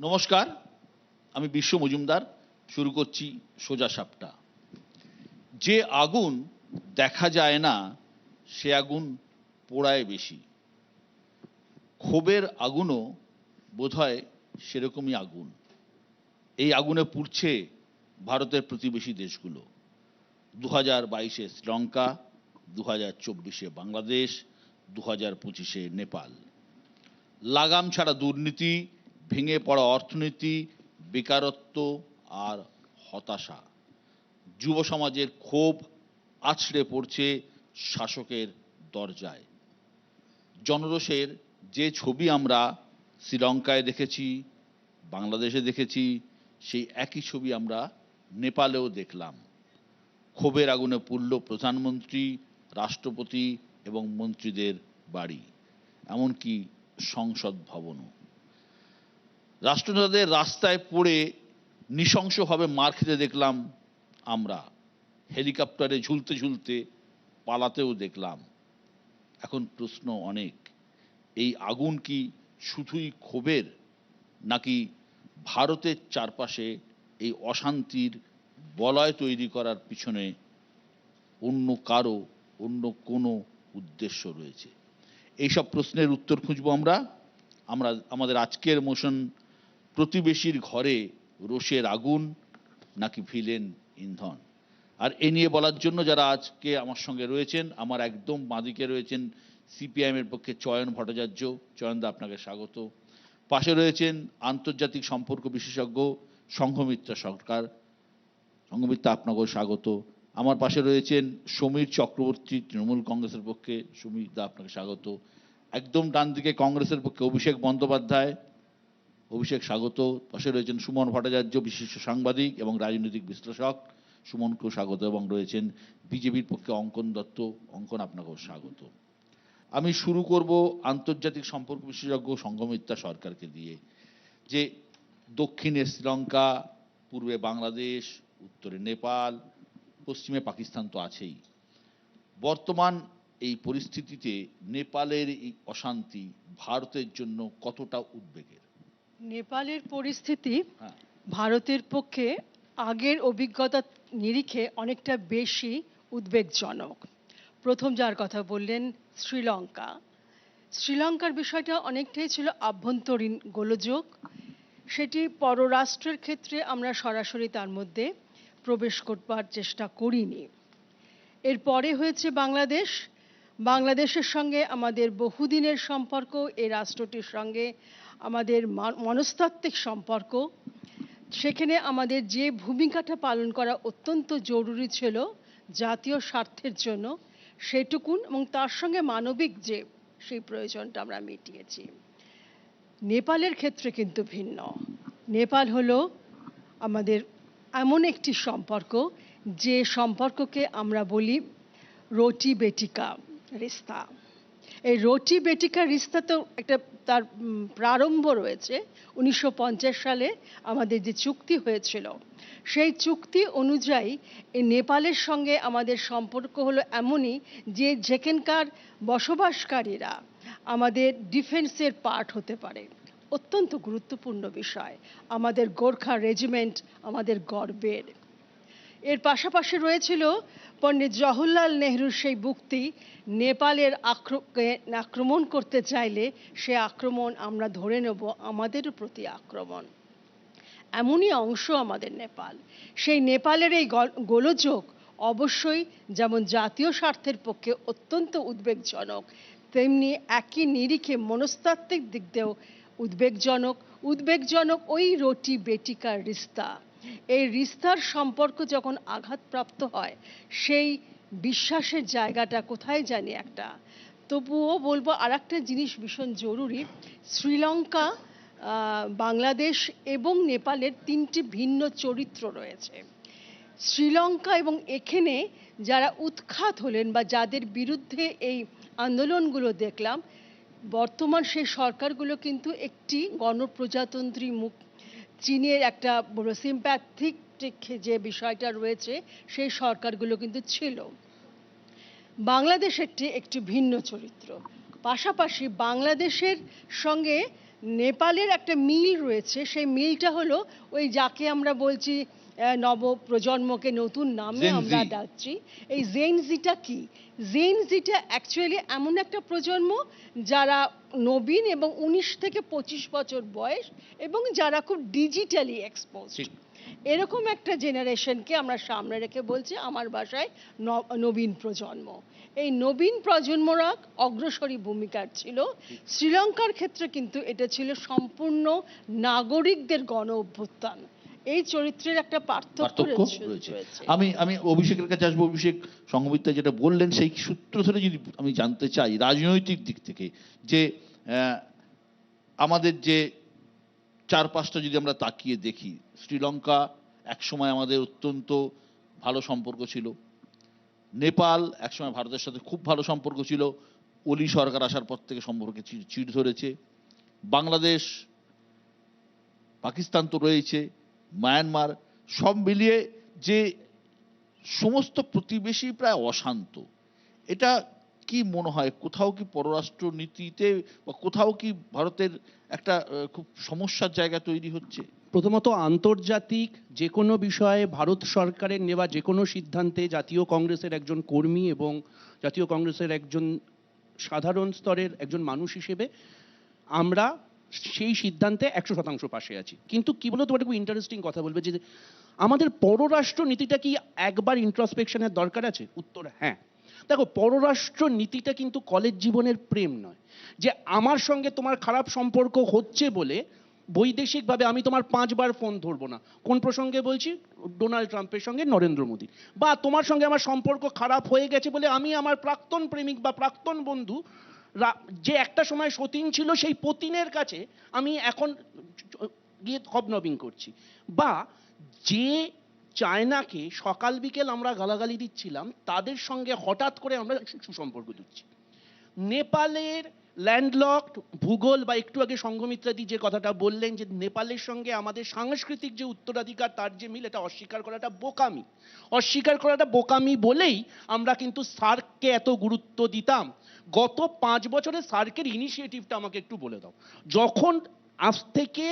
নমস্কার, আমি বিশ্ব মজুমদার, শুরু করছি সোজা সাপটা। যে আগুন দেখা যায় না, সে আগুন পোড়ায় বেশি। ক্ষোভের আগুনও বোধহয় সেরকমই আগুন। এই আগুনে পুড়ছে ভারতের প্রতিবেশী দেশগুলো। দু হাজার বাইশে শ্রীলঙ্কা দু হাজার চব্বিশে বাংলাদেশ দু হাজার পঁচিশে নেপাল। লাগাম ছাড়া দুর্নীতি ভেঙে পড়া অর্থনীতি, বেকারত্ব আর হতাশা। যুব সমাজের ক্ষোভ আছড়ে পড়ছে শাসকের দরজায়। জনরোষের যে ছবি আমরা শ্রীলঙ্কায় দেখেছি, বাংলাদেশে দেখেছি, সেই একই ছবি আমরা নেপালেও দেখলাম। ক্ষোভের আগুনে পুড়ল প্রধানমন্ত্রী, রাষ্ট্রপতি এবং মন্ত্রীদের বাড়ি, এমনকি সংসদ ভবনও। রাষ্ট্রনেতাদের রাস্তায় পড়ে নৃশংসভাবে মার খেতে দেখলাম আমরা। হেলিকপ্টারে ঝুলতে ঝুলতে পালাতেও দেখলাম। এখন প্রশ্ন অনেক, এই আগুন কি শুধুই ক্ষোভের নাকি ভারতের চারপাশে এই অশান্তির বলয় তৈরি করার পিছনে অন্য কারও, অন্য কোনো উদ্দেশ্য রয়েছে? এইসব প্রশ্নের উত্তর খুঁজব আমরা। আমরা, আমাদের আজকের মোশন প্রতিবেশীর ঘরে রোষের আগুন নাকি ভিলেন ইন্ধন। আর এ নিয়ে বলার জন্য যারা আজকে আমার সঙ্গে রয়েছেন, আমার একদম বাঁদিকে রয়েছেন সিপিআইএমের পক্ষে চয়ন ভট্টাচার্য, চয়নদা আপনাকে স্বাগত। পাশে রয়েছেন আন্তর্জাতিক সম্পর্ক বিশেষজ্ঞ সংঘমিত্রা সরকার। সংঘমিত্রা আপনাকেও স্বাগত। আমার পাশে রয়েছেন সমীর চক্রবর্তী, তৃণমূল কংগ্রেসের পক্ষে। সমীর দা আপনাকে স্বাগত। একদম ডান দিকে কংগ্রেসের পক্ষে অভিষেক বন্দ্যোপাধ্যায় অভিষেক স্বাগত। পাশে রয়েছেন সুমন ভট্টাচার্য, বিশিষ্ট সাংবাদিক এবং রাজনৈতিক বিশ্লেষক। সুমনকেও স্বাগত এবং রয়েছেন বিজেপির পক্ষে অঙ্কন দত্ত। অঙ্কন, আপনাকেও স্বাগত। আমি শুরু করব আন্তর্জাতিক সম্পর্ক বিশেষজ্ঞ সংঘমিত্রা সরকারকে দিয়ে। যে দক্ষিণে শ্রীলঙ্কা, পূর্বে বাংলাদেশ, উত্তরে নেপাল, পশ্চিমে পাকিস্তান তো আছেই। বর্তমান এই পরিস্থিতিতে নেপালের এই অশান্তি ভারতের জন্য কতটা উদ্বেগের? নেপালের পরিস্থিতি হ্যাঁ। ভারতের পক্ষে আগের অভিজ্ঞতা নিরিখে অনেকটা বেশি উদ্বেগজনক। প্রথম যার কথা বললেন শ্রীলঙ্কা। শ্রীলঙ্কার বিষয়টা অনেকটাই ছিল আভ্যন্তরীণ গোলযোগ। সেটি পররাষ্ট্রের ক্ষেত্রে আমরা সরাসরি তার মধ্যে প্রবেশ করবার চেষ্টা করিনি। এরপরে হয়েছে বাংলাদেশ। বাংলাদেশের সঙ্গে আমাদের বহুদিনের সম্পর্ক, এই রাষ্ট্রটির সঙ্গে আমাদের মনস্তাত্ত্বিক সম্পর্ক। সেখানে আমাদের যে ভূমিকাটা পালন করা অত্যন্ত জরুরি ছিল জাতীয় স্বার্থের জন্য, সেটুকুন এবং তার সঙ্গে মানবিক যে সেই প্রয়োজনটা আমরা মিটিয়েছি। নেপালের ক্ষেত্রে কিন্তু ভিন্ন। নেপাল হলো আমাদের এমন একটি সম্পর্ক, যে সম্পর্ককে আমরা বলি রোটি বেটিকা রিস্তা। এই রোটি বেটিকা রিস্তা তো একটা তার প্রারম্ভ রয়েছে। উনিশশো পঞ্চাশ সালে আমাদের যে চুক্তি হয়েছিল, সেই চুক্তি অনুযায়ী এই নেপালের সঙ্গে আমাদের সম্পর্ক হলো এমনই যে যেখানকার বসবাসকারীরা আমাদের ডিফেন্সের পার্ট হতে পারে। অত্যন্ত গুরুত্বপূর্ণ বিষয়। আমাদের গোর্খা রেজিমেন্ট আমাদের গর্বের। এর পাশাপাশি রয়েছিল পণ্ডিত জওহরলাল নেহরুর সেই বুক্তি নেপালের আক্র- আক্রমণ করতে চাইলে সে আক্রমণ আমরা ধরে নেব আমাদেরও প্রতি আক্রমণ। এমনই অংশ আমাদের নেপাল। সেই নেপালের এই গোলযোগ অবশ্যই যেমন জাতীয় স্বার্থের পক্ষে অত্যন্ত উদ্বেগজনক, তেমনি একই নিরিখে মনস্তাত্ত্বিক দিক দিয়েও উদ্বেগজনক। উদ্বেগজনক ওই রুটি বেটিকার রিস্তা। এই রিস্তার সম্পর্ক যখন আঘাতপ্রাপ্ত হয়, সেই বিশ্বাসের জায়গাটা কোথায় জানি একটা? তবুও বলব আর একটা জিনিস ভীষণ জরুরি। শ্রীলঙ্কা বাংলাদেশ এবং নেপালের তিনটি ভিন্ন চরিত্র রয়েছে। শ্রীলঙ্কা এবং এখানে যারা উৎখাত হলেন বা যাদের বিরুদ্ধে এই আন্দোলনগুলো দেখলাম, বর্তমান সেই সরকারগুলো কিন্তু একটি গণপ্রজাতন্ত্রী মুখ চীনের একটা সিম্প্যাথিক যে বিষয়টা রয়েছে, সেই সরকারগুলো কিন্তু ছিল। বাংলাদেশেরটি একটি ভিন্ন চরিত্র। পাশাপাশি বাংলাদেশের সঙ্গে নেপালের একটা মিল রয়েছে, সেই মিলটা হলো ওই যাকে আমরা বলছি আহ, নব প্রজন্মকে নতুন নামে আমরা ডাকছি। এই জেনজিটা কি? জেনজিটা অ্যাকচুয়ালি এমন একটা প্রজন্ম যারা নবীন এবং উনিশ থেকে পঁচিশ বছর বয়স এবং যারা খুব ডিজিটালি এক্সপোজ এরকম একটা জেনারেশনকে আমরা সামনে রেখে বলছি আমার ভাষায় ন- নবীন প্রজন্ম। এই নবীন প্রজন্মরা অগ্রসরী ভূমিকার ছিল। শ্রীলঙ্কার ক্ষেত্রে কিন্তু এটা ছিল সম্পূর্ণ নাগরিকদের গণ অভ্যুত্থান এই চরিত্রের একটা পার্থক্য রয়েছে- আমি আমি অভিষেকের কাছে আসব। অভিষেক সংবিত্তা যেটা বললেন সেই সূত্র ধরে যদি আমি জানতে চাই রাজনৈতিক দিক থেকে যে আহ, আমাদের যে চারপাশটা যদি আমরা তাকিয়ে দেখি শ্রীলঙ্কা একসময় আমাদের অত্যন্ত ভালো সম্পর্ক ছিল। নেপাল একসময় ভারতের সাথে খুব ভালো সম্পর্ক ছিল। ওলি সরকার আসার পর থেকে সম্পর্কে চিড় ধরেছে। বাংলাদেশ পাকিস্তান তো রয়েছে। মায়ানমার, সব মিলিয়ে যে সমস্ত প্রতিবেশী প্রায় অশান্ত। এটা কি মনে হয়? কোথাও কি পররাষ্ট্র নীতিতে বা কোথাও কি ভারতের একটা খুব সমস্যার জায়গা তৈরি হচ্ছে? প্রথমত আন্তর্জাতিক যে কোনো বিষয়ে ভারত সরকারের নেওয়া যে কোনো সিদ্ধান্তে জাতীয় কংগ্রেসের একজন কর্মী এবং জাতীয় কংগ্রেসের একজন সাধারণ স্তরের একজন মানুষ হিসেবে আমরা সেই সিদ্ধান্তে একশো শতাংশ পাশে আছি। কিন্তু কি বলতো তোমার খুব ইন্টারেস্টিং কথা বলবে যে, আমাদের পররাষ্ট্র নীতিটা কি একবার ইন্ট্রসপেকশনের দরকার আছে? উত্তর হ্যাঁ। দেখো পররাষ্ট্র নীতিটা কিন্তু কলেজ জীবনের প্রেম নয়। যে আমার সঙ্গে তোমার খারাপ সম্পর্ক হচ্ছে বলে বৈদেশিকভাবে আমি তোমার পাঁচবার ফোন ধরবো না। কোন প্রসঙ্গে বলছি? ডোনাল্ড ট্রাম্পের সঙ্গে নরেন্দ্র মোদী। বা তোমার সঙ্গে আমার সম্পর্ক খারাপ হয়ে গেছে বলে আমি আমার প্রাক্তন প্রেমিক বা প্রাক্তন বন্ধু যে একটা সময় সতীন ছিল সেই পতিনের কাছে আমি এখন গিয়ে হবনবিং করছি। বা যে চায়নাকে সকাল বিকেল আমরা গালাগালি দিচ্ছিলাম, তাদের সঙ্গে হঠাৎ করে আমরা সুসম্পর্ক দিচ্ছি নেপালের ল্যান্ডলকড, ভূগোল বা একটু আগে সংঘমিত্রাদি যে কথাটা বললেন যে নেপালের সঙ্গে আমাদের সাংস্কৃতিক যে উত্তরাধিকার, তার যে মিল, এটা অস্বীকার করাটা বোকামি। অস্বীকার করাটা বোকামি বলেই আমরা কিন্তু সার্ককে এত গুরুত্ব দিতাম। গত পাঁচ বছরে সার্কের ইনিশিয়েটিভটা আমাকে একটু বলে দাও। যখন আজ থেকে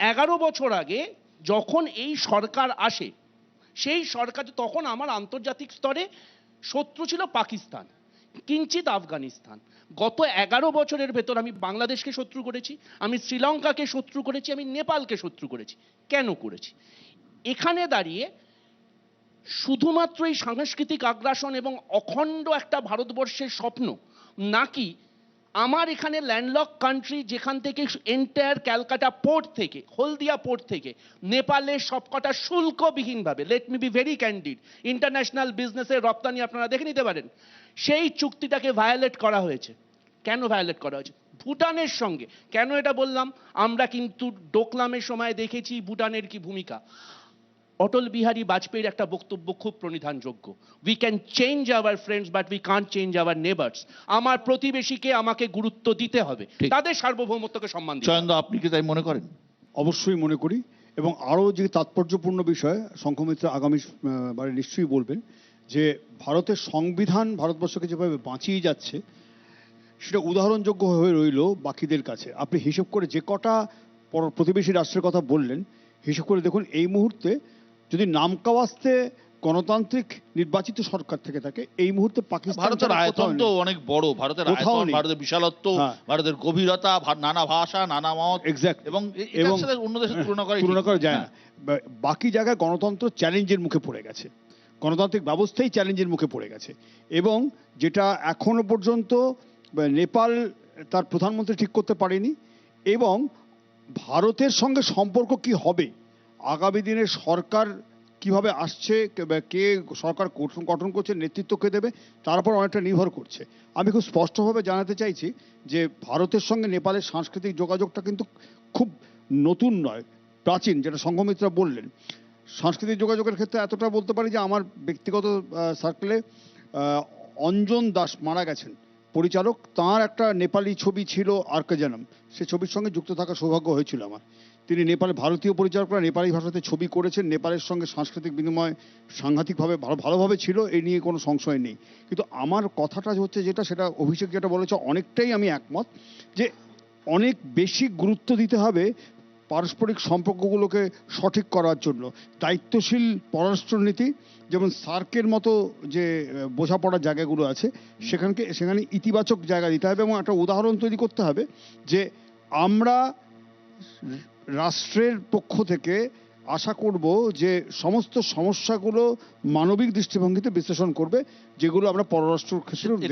এগারো বছর আগে যখন এই সরকার আসে, সেই সরকার তখন আমার আন্তর্জাতিক স্তরে শত্রু ছিল পাকিস্তান কিঞ্চিত আফগানিস্তান। গত এগারো বছরের ভেতর আমি বাংলাদেশকে শত্রু করেছি, আমি শ্রীলঙ্কাকে শত্রু করেছি, আমি নেপালকে শত্রু করেছি। কেন করেছি? এখানে দাঁড়িয়ে শুধুমাত্র এই সাংস্কৃতিক আগ্রাসন এবং অখণ্ড একটা ভারতবর্ষের স্বপ্ন, নাকি আমার এখানে ল্যান্ডলক কান্ট্রি যেখান থেকে এন্টায়ার ক্যালকাটা পোর্ট থেকে, হলদিয়া পোর্ট থেকে, নেপালের সবকটা শুল্কবিহীনভাবে let me be very candid international বিজনেসের রপ্তানি আপনারা দেখে নিতে পারেন, সেই চুক্তিটাকে ভায়োলেট করা হয়েছে। কেন ভায়োলেট করা হয়েছে? ভুটানের সঙ্গে, কেন এটা বললাম? আমরা কিন্তু ডোকলামের সময় দেখেছি ভুটানের কি ভূমিকা। অটল বিহারী বাজপেয়ীর একটা বক্তব্য খুব প্রণিধানযোগ্য। We can change our friends but we can't change our neighbours আমার প্রতিবেশীকে আমাকে গুরুত্ব দিতে হবে। তাদের সার্বভৌমত্বকে সম্মান দিতে হবে। আপনি কি তাই মনে করেন? অবশ্যই মনে করি। এবং আরও যে তাৎপর্যপূর্ণ বিষয় শঙ্খমিত্র আগামী বারে নিশ্চয়ই বলবেন যে ভারতের সংবিধান ভারতবর্ষকে যেভাবে বাঁচিয়ে যাচ্ছে সেটা উদাহরণযোগ্য হয়ে রইল বাকিদের কাছে। আপনি হিসেব করে যে কটা প্রতিবেশী রাষ্ট্রের কথা বললেন হিসেব করে দেখুন এই মুহূর্তে যদি নাম নামকাওয়াস্তে গণতান্ত্রিক নির্বাচিত সরকার থেকে থাকে এই মুহূর্তে পাকিস্তান ভারতের আয়তন তো অনেক বড়। ভারতের আয়তন ভারতের বিশালত্ব হ্যাঁ। ভারতের গভীরতা নানা ভাষা নানা মত। Exact. এবং এবং অন্য দেশের তুলনা করা তুলনা করা যায় না। বাকি জায়গায় গণতন্ত্র চ্যালেঞ্জের মুখে পড়ে গেছে। গণতান্ত্রিক ব্যবস্থাই চ্যালেঞ্জের মুখে পড়ে গেছে। এবং যেটা এখনও পর্যন্ত নেপাল তার প্রধানমন্ত্রী ঠিক করতে পারেনি এবং ভারতের সঙ্গে সম্পর্ক কি হবে? আগামী দিনে সরকার কীভাবে আসছে কে- সরকার গঠন করছে, নেতৃত্ব কে দেবে, তার উপর অনেকটা নির্ভর করছে। আমি খুব স্পষ্টভাবে জানাতে চাইছি যে ভারতের সঙ্গে নেপালের সাংস্কৃতিক যোগাযোগটা কিন্তু খুব নতুন নয়, প্রাচীন, যেটা সংঘমিত্রা বললেন। সাংস্কৃতিক যোগাযোগের ক্ষেত্রে এতটা বলতে পারি যে আমার ব্যক্তিগত সার্কেলে অঞ্জন দাস মারা গেছেন। পরিচালক, তার একটা নেপালি ছবি ছিল আর্কজানম। সে ছবির সঙ্গে যুক্ত থাকার সৌভাগ্য হয়েছিল আমার। তিনি নেপালে ভারতীয় পরিচালকরা নেপালি ভাষাতে ছবি করেছেন। নেপালের সঙ্গে সাংস্কৃতিক বিনিময় সাংঘাতিকভাবে ভালো, ভালোভাবে ছিল এই নিয়ে কোনো সংশয় নেই। কিন্তু আমার কথাটা হচ্ছে যেটা, সেটা অভিষেক যেটা বলেছে, অনেকটাই আমি একমত যে অনেক বেশি গুরুত্ব দিতে হবে পারস্পরিক সম্পর্কগুলোকে সঠিক করার জন্য। দায়িত্বশীল পররাষ্ট্রনীতি, যেমন সার্কের মতো যে বোঝাপড়ার জায়গাগুলো আছে, সেখানকে, সেখানে ইতিবাচক জায়গা দিতে হবে এবং একটা উদাহরণ তৈরি করতে হবে যে আমরা রাষ্ট্রের পক্ষ থেকে আশা করব যে সমস্ত সমস্যাগুলো মানবিক দৃষ্টিভঙ্গিতে বিশ্লেষণ করবে, যেগুলো আমরা পররাষ্ট্র ক্ষেত্রেও